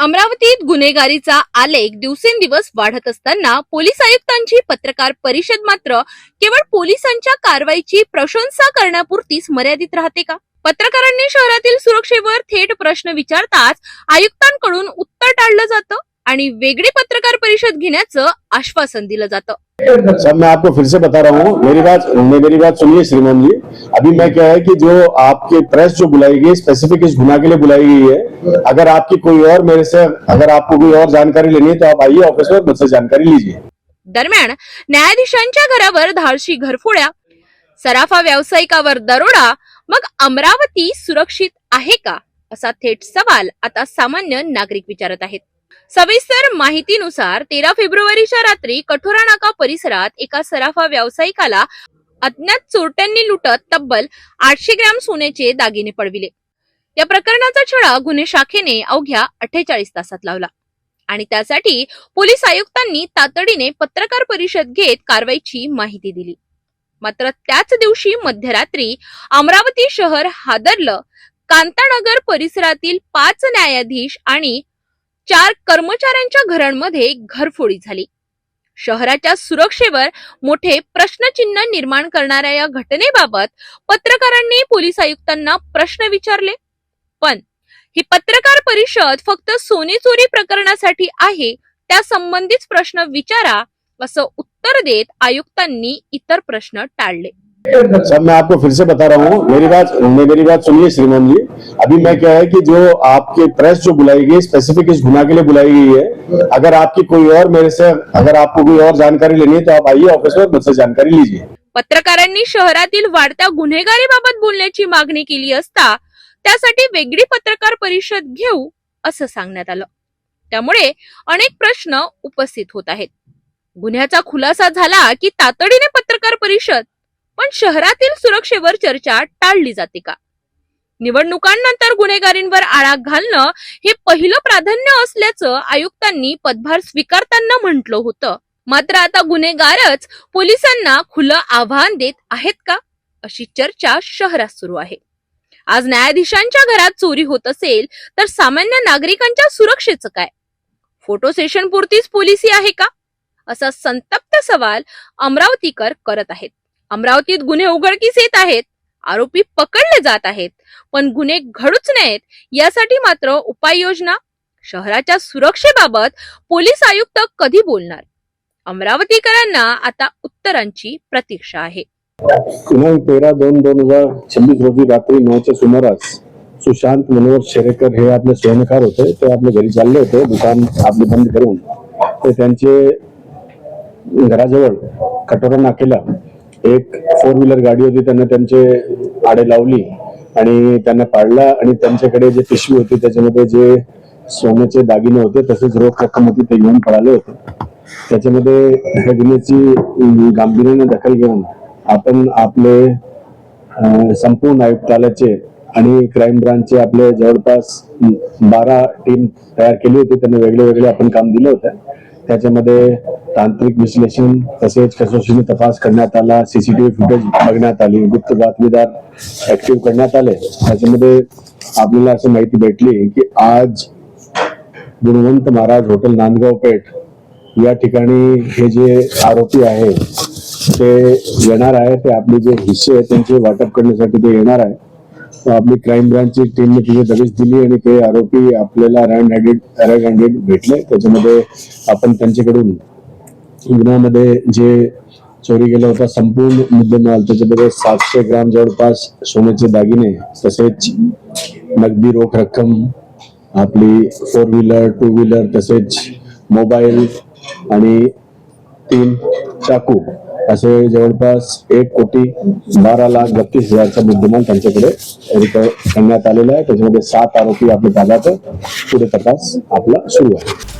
अमरावतीत गुन्हेगारीचा आलेख दिवसेंदिवस वाढत असताना पोलीस आयुक्तांची पत्रकार परिषद मात्र केवळ पोलिसांच्या कारवाईची प्रशंसा करण्यापुरतीच मर्यादित राहते का? पत्रकारांनी शहरातील सुरक्षेवर थेट प्रश्न विचारताच आयुक्तांकडून उत्तर टाळलं जातं? आणि वेगळी पत्रकार परिषद घेण्याचं आश्वासन दिलं जातं. सर मैं आपको फिर से बता रहा हूँ मेरी बात मेरी बात सुनिए श्रीमान जी। अभी मैं क्या है कि जो आपके प्रेस जो बुलाई गई स्पेसिफिक इस गुना के लिए बुलाई गई है अगर आपकी कोई और मेरे से अगर आपको कोई और जानकारी लेनी है तो आप आइए ऑफिस में मुझसे जानकारी लीजिए। दरम्यान न्यायाधीशांच्या घरावर धाडशी घरफोड्या सराफा व्यावसायिकावर दरोडा मग अमरावती सुरक्षित आहे का? असा थेट सवाल आता सामान्य नागरिक विचारत आहेत. सविस्तर माहितीनुसार तेरा फेब्रुवारीच्या रात्री कठोरा नाका परिसरात एका सराफा व्यावसायिकाला अज्ञात चोरट्यांनी लुटत तब्बल आठशे ग्रॅम सोन्याचे दागिने पडविले. या प्रकरणाचा छडा गुन्हे शाखेने अवघ्या अठ्ठेचाळीस तासात लावला. आणि त्यासाठी पोलीस आयुक्तांनी तातडीने पत्रकार परिषद घेत कारवाईची माहिती दिली. मात्र त्याच दिवशी मध्यरात्री अमरावती शहर हादरलं कांतानगर परिसरातील पाच न्यायाधीश आणि चार कर्मचाऱ्यांच्या घरांमध्ये घरफोडी झाली. शहराच्या सुरक्षेवर मोठे प्रश्नचिन्ह निर्माण करणाऱ्या या घटनेबाबत पत्रकारांनी पोलीस आयुक्तांना प्रश्न विचारले. पण ही पत्रकार परिषद फक्त सोने चोरी प्रकरणासाठी आहे त्या संबंधित प्रश्न विचारा असं उत्तर देत आयुक्तांनी इतर प्रश्न टाळले. सर मैं आपको फिर से बता रहा हूँ मेरी बात मेरी बात सुनिए श्रीमान जी। अभी मैं क्या है कि जो आपके प्रेस जो बुलाई गई स्पेसिफिक इस गुना के लिए बुलाई गई है अगर आपकी कोई और मेरे से अगर आपको कोई और जानकारी लेनी है तो आप आइए ऑफिस में मुझसे जानकारी लीजिए। पत्रकारांनी शहरातील वाढत्या गुन्हेगारीबाबत बोलण्याची मागणी केली असता त्यासाठी वेगळी पत्रकार परिषद घेऊ असं सांगण्यात आलं. त्यामुळे अनेक प्रश्न उपस्थित होत आहेत. गुन्ह्याचा खुलासा झाला की तातडीने पत्रकार परिषद पण शहरातील सुरक्षेवर चर्चा टाळली जाते का? निवडणुकांनंतर गुन्हेगारींवर आळा घालणं हे पहिलं प्राधान्य असल्याचं आयुक्तांनी पदभार स्वीकारताना म्हटलं होतं. मात्र आता गुन्हेगारच पोलिसांना खुलं आव्हान देत आहेत का? अशी चर्चा शहरात सुरू आहे. आज न्यायाधीशांच्या घरात चोरी होत असेल तर सामान्य नागरिकांच्या सुरक्षेचं काय? फोटो सेशन पुरतीच पोलिसी आहे का? असा संतप्त सवाल अमरावतीकर करत आहेत. अमरावतीत गुन्हे उघडकीस येत आहेत आरोपी पकडले जात आहेत पण गुन्हे घडूच नाहीत यासाठी मात्र उपाययोजना शहराच्या सुरक्षेबाबत पोलीस आयुक्त कधी बोलणार? अमरावतीकरांना आता उत्तरांची प्रतीक्षा आहे. दिनांक तेरा दोन दोन हजार छब्बीस रोजी रात्री नऊच्या सुमारास सुशांत मनोहर शेरेकर हे आपले स्वयंकार होते ते आपल्या घरी चालले होते दुकान आपले बंद करून. ते त्यांचे घराजवळ कटोरा नाकेला एक फोर व्हीलर गाडी होती त्यांना त्यांचे आडे लावली आणि त्यांना पाडला आणि त्यांच्याकडे जे पिशवी होती त्याच्यामध्ये जे सोन्याचे दागिने होते तसेच रोख रक्कम होती ते घेऊन पळाले होते. त्याच्यामध्ये ह्या गुन्ह्याची गांभीर्याने दखल घेऊन आपण आपले संपूर्ण आयुक्तालयाचे आणि क्राईम ब्रांचचे आपले जवळपास बारा टीम तयार केली होती त्यांना वेगळे वेगळे आपण काम दिलं होतं. त्याच्यामध्ये तांत्रिक विश्लेषण तसेच कसोशीने तपास करण्यात आला सीसीटीव्ही फुटेज बघण्यात आली गुप्त बातमीदार ऍक्टिव्ह करण्यात आले. त्याच्यामध्ये आपल्याला असं माहिती भेटली की आज गुणवंत महाराज हॉटेल नांदगाव पेठ या ठिकाणी हे जे आरोपी आहे ते येणार आहे ते आपले जे हिस्से आहेत त्यांचे वाटप करण्यासाठी ते येणार आहे. आपली क्राईम ब्रांचची टीमने तिथे दबिश दिली आणि ते आरोपी आपल्याला रँड हँडेड रेड हँडेड भेटले. त्याच्यामध्ये आपण त्यांच्याकडून गुन्ह्यामध्ये जे चोरी केला होता संपूर्ण मुद्देमाल त्याच्यामध्ये सातशे ग्राम जवळपास सोन्याचे दागिने तसेच नगदी रोख रक्कम आपली फोर व्हीलर टू व्हीलर तसेच मोबाईल आणि तीन चाकू. असे जवळपास एक कोटी बारा लाख बत्तीस हजारचा मुद्देमाल त्यांच्याकडे करण्यात आलेला आहे. त्याच्यामध्ये सात आरोपी आपले ताब्यात पुढे तपास आपला सुरू आहे.